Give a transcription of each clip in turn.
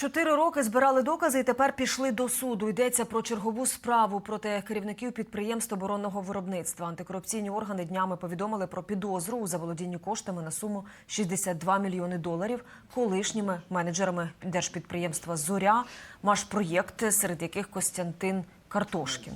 Чотири роки збирали докази і тепер пішли до суду. Йдеться про чергову справу проти керівників підприємств оборонного виробництва. Антикорупційні органи днями повідомили про підозру у заволодінні коштами на суму 62 мільйони доларів колишніми менеджерами держпідприємства Зоря, Машпроєкт, серед яких Костянтин Картошкін.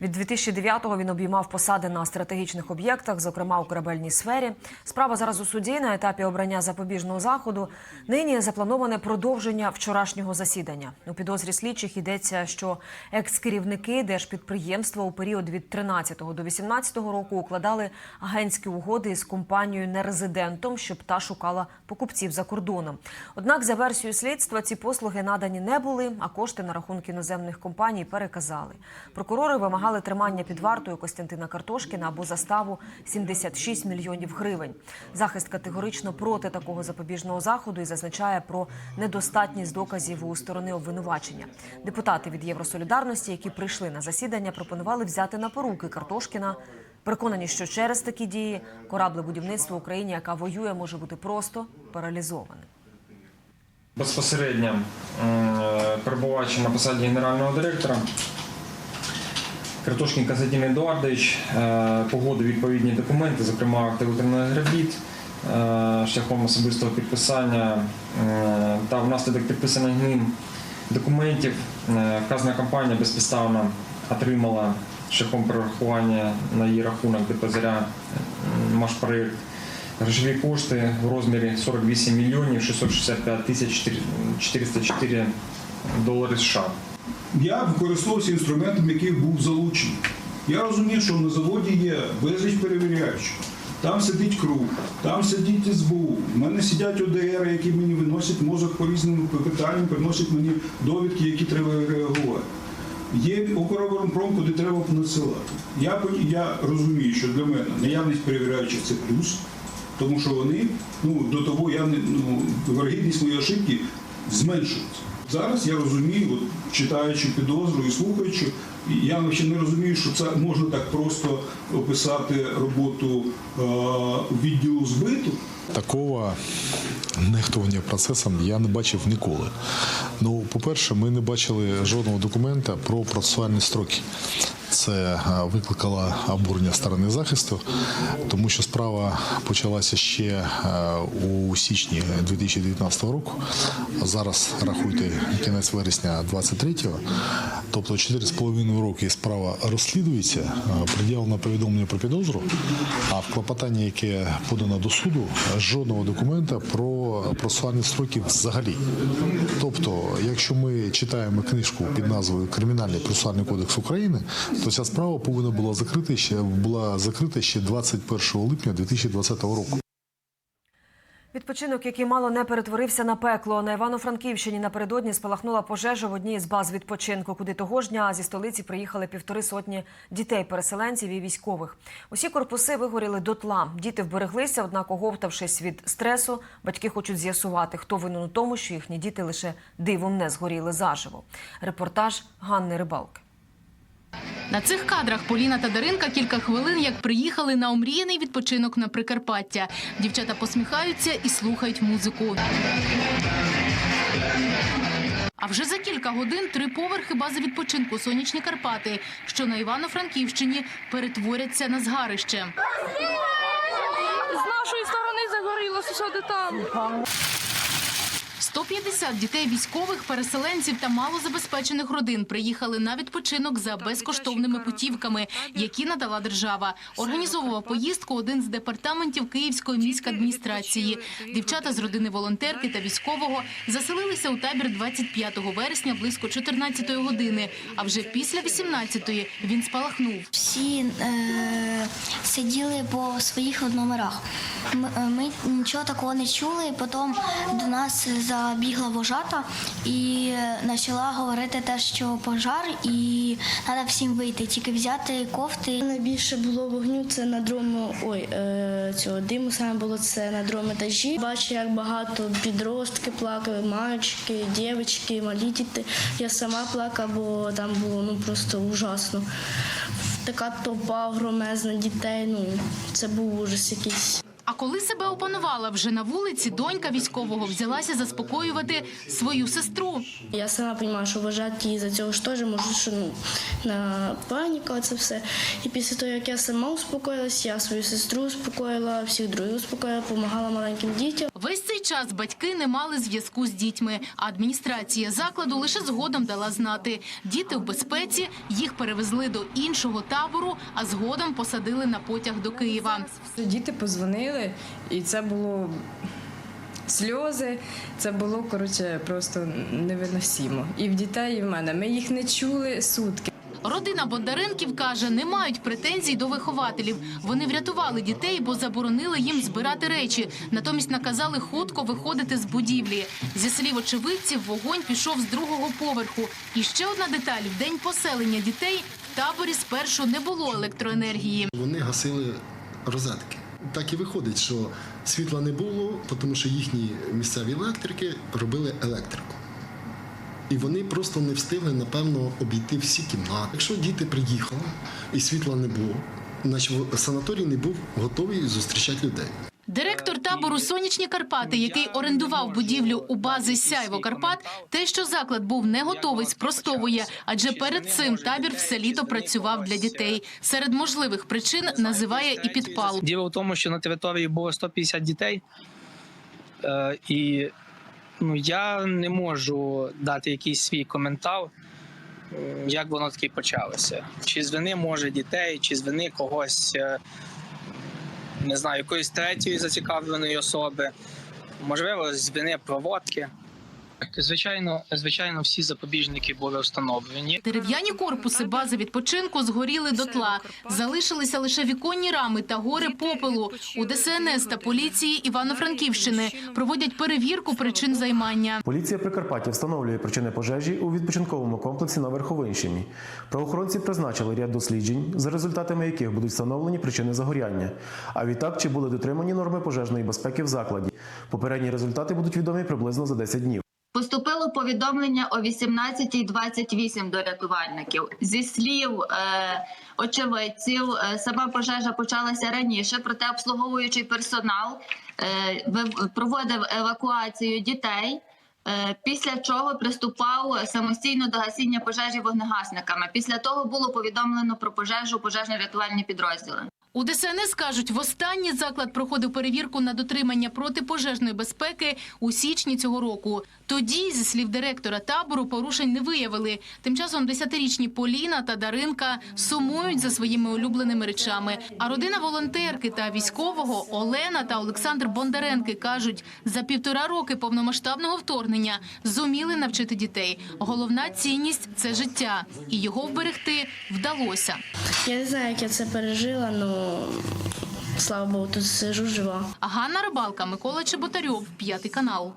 Від 2009-го він обіймав посади на стратегічних об'єктах, зокрема у корабельній сфері. Справа зараз у суді на етапі обрання запобіжного заходу. Нині заплановане продовження вчорашнього засідання. У підозрі слідчих йдеться, що екс-керівники держпідприємства у період від 13 до 18 року укладали агентські угоди із компанією нерезидентом, щоб та шукала покупців за кордоном. Однак, за версією слідства, ці послуги надані не були, а кошти на рахунки іноземних компаній переказали. Прокурори вимагали тримання під вартою Костянтина Картошкіна або заставу 76 мільйонів гривень. Захист категорично проти такого запобіжного заходу і зазначає про недостатність доказів у сторони обвинувачення. Депутати від Євросолідарності, які прийшли на засідання, пропонували взяти на поруки Картошкіна. Переконані, що через такі дії кораблебудівництво Україні, яка воює, може бути просто паралізоване. Безпосередньо е, перебуваючи на посаді генерального директора, Картошкін Константин Едуардович е, погодив відповідні документи, зокрема акти робіт, е, шляхом особистого підписання е, та внаслідок підписаних ним документів вказана компанія безпідставно отримала шляхом перерахування на її рахунок депозаря Машпроєкт. Грошові кошти в розмірі 48 мільйонів 665 тисяч 404 долари США. Я використовувався інструментом, який був залучений. Я розумію, що на заводі є безліч перевіряючих. Там сидить круг, там сидить СБУ. У мене сидять ОДР, які мені виносять мозок по різним питанням, приносять мені довідки, які треба реагувати. Є Укроборонпром, куди треба надсилати. Я, я розумію, що для мене наявність перевіряючих це плюс, тому що вони ну, до того я ну, вергідність моєї ошибки зменшується. Зараз я розумію, от, читаючи підозру і слухаючи, я взагалі не розумію, що це можна так просто описати роботу е, відділу збиту. Такого нехтування процесом я не бачив ніколи. Ну, по-перше, ми не бачили жодного документа про процесуальні строки. Це е, викликало обурення сторони захисту, тому що справа почалася ще е, у січні 2019 року. Зараз рахуйте кінець вересня 23-го. Тобто 4,5 роки справа розслідується, е, пред'явлено повідомлення про підозру, а в клопотанні, яке подано до суду, жодного документа про процесуальні строки взагалі. Тобто, якщо ми читаємо книжку під назвою Кримінальний процесуальний кодекс України, то ця справа повинна була закрита ще була закрита ще 21 липня 2020 року. Відпочинок, який мало не перетворився на пекло. На Івано-Франківщині напередодні спалахнула пожежа в одній з баз відпочинку, куди того ж дня зі столиці приїхали півтори сотні дітей-переселенців і військових. Усі корпуси вигоріли дотла. Діти вбереглися, однак, оговтавшись від стресу, батьки хочуть з'ясувати, хто винен у тому, що їхні діти лише дивом не згоріли заживо. Репортаж Ганни Рибалки. На цих кадрах Поліна та Даринка кілька хвилин як приїхали на омріяний відпочинок на Прикарпаття. Дівчата посміхаються і слухають музику. А вже за кілька годин три поверхи бази відпочинку Сонячні Карпати, що на Івано-Франківщині перетворяться на згарище. З нашої сторони загоріло сусіди там. 150 дітей військових, переселенців та малозабезпечених родин приїхали на відпочинок за безкоштовними путівками, які надала держава. Організовував поїздку один з департаментів Київської міськадміністрації. Дівчата з родини волонтерки та військового заселилися у табір 25 вересня близько 14 години. А вже після 18-ї він спалахнув. Всі е, сиділи по своїх номерах. Ми, е, ми нічого такого не чули. Потім до нас забігла вожата і е, почала говорити те, що пожар, і треба всім вийти, тільки взяти кофти. Найбільше було вогню це на другому, ой, е, цього диму саме було це на другому етажі. Бачу, як багато підростки плакали, мальчики, дівчатки, малі діти. Я сама плакала, бо там було ну просто ужасно. Така толпа громезна дітей. Ну це був ужас якийсь. А коли себе опанувала вже на вулиці, донька військового взялася заспокоювати свою сестру. Я сама розумію, що вважати її за цього ж теж можу, що ну, на паніка це все. І після того, як я сама успокоїлась, я свою сестру успокоїла, всіх других успокоїла, допомагала маленьким дітям. Весь цей час батьки не мали зв'язку з дітьми, а адміністрація закладу лише згодом дала знати. Діти в безпеці, їх перевезли до іншого табору, а згодом посадили на потяг до Києва. Діти позвонили, і це було сльози. Це було коротше просто невиносимо. І в дітей, і в мене. Ми їх не чули сутки. Родина Бондаренків каже, не мають претензій до вихователів. Вони врятували дітей, бо заборонили їм збирати речі. Натомість наказали хутко виходити з будівлі. Зі слів очевидців, вогонь пішов з другого поверху. І ще одна деталь: в день поселення дітей в таборі спершу не було електроенергії. Вони гасили розетки. Так і виходить, що світла не було, тому що їхні місцеві електрики робили електрику. І вони просто не встигли, напевно, обійти всі кімнати. Якщо діти приїхали і світла не було, значить санаторій не був готовий зустрічати людей. Табору Сонячні Карпати, який орендував будівлю у бази Сяйво Карпат, те, що заклад був не готовий, спростовує, адже перед цим табір все літо працював для дітей. Серед можливих причин називає і підпал. Діло в тому, що на території було 150 дітей, е, і ну, я не можу дати якийсь свій коментар, як воно таки почалося. Чи з вини може дітей, чи з вини когось, е, не знаю, якоїсь третьої зацікавленої особи, можливо, з вини проводки. Звичайно, звичайно, всі запобіжники були встановлені. Дерев'яні корпуси бази відпочинку згоріли дотла. Залишилися лише віконні рами та гори попелу. У ДСНС та поліції Івано-Франківщини проводять перевірку причин займання. Поліція Прикарпаття встановлює причини пожежі у відпочинковому комплексі на Верховинщині. Правоохоронці призначили ряд досліджень, за результатами яких будуть встановлені причини загоряння. А відтак, чи були дотримані норми пожежної безпеки в закладі. Попередні результати будуть відомі приблизно за 10 днів. Повідомлення о 18.28 до рятувальників. Зі слів е, очевидців, е, сама пожежа почалася раніше, проте обслуговуючий персонал е, проводив евакуацію дітей. е, Після чого приступав самостійно до гасіння пожежі вогнегасниками. Після того було повідомлено про пожежу пожежно-рятувальні підрозділи. У ДСНС кажуть, востаннє заклад проходив перевірку на дотримання протипожежної безпеки у січні цього року. Тоді, зі слів директора табору, порушень не виявили. Тим часом десятирічні Поліна та Даринка сумують за своїми улюбленими речами. А родина волонтерки та військового Олена та Олександр Бондаренки кажуть, за півтора роки повномасштабного вторгнення зуміли навчити дітей. Головна цінність це життя, і його вберегти вдалося. Я не знаю, як я це пережила, але слава Богу, тут сижу жива. Ганна Рибалка, Микола Чеботарьов, п'ятий канал.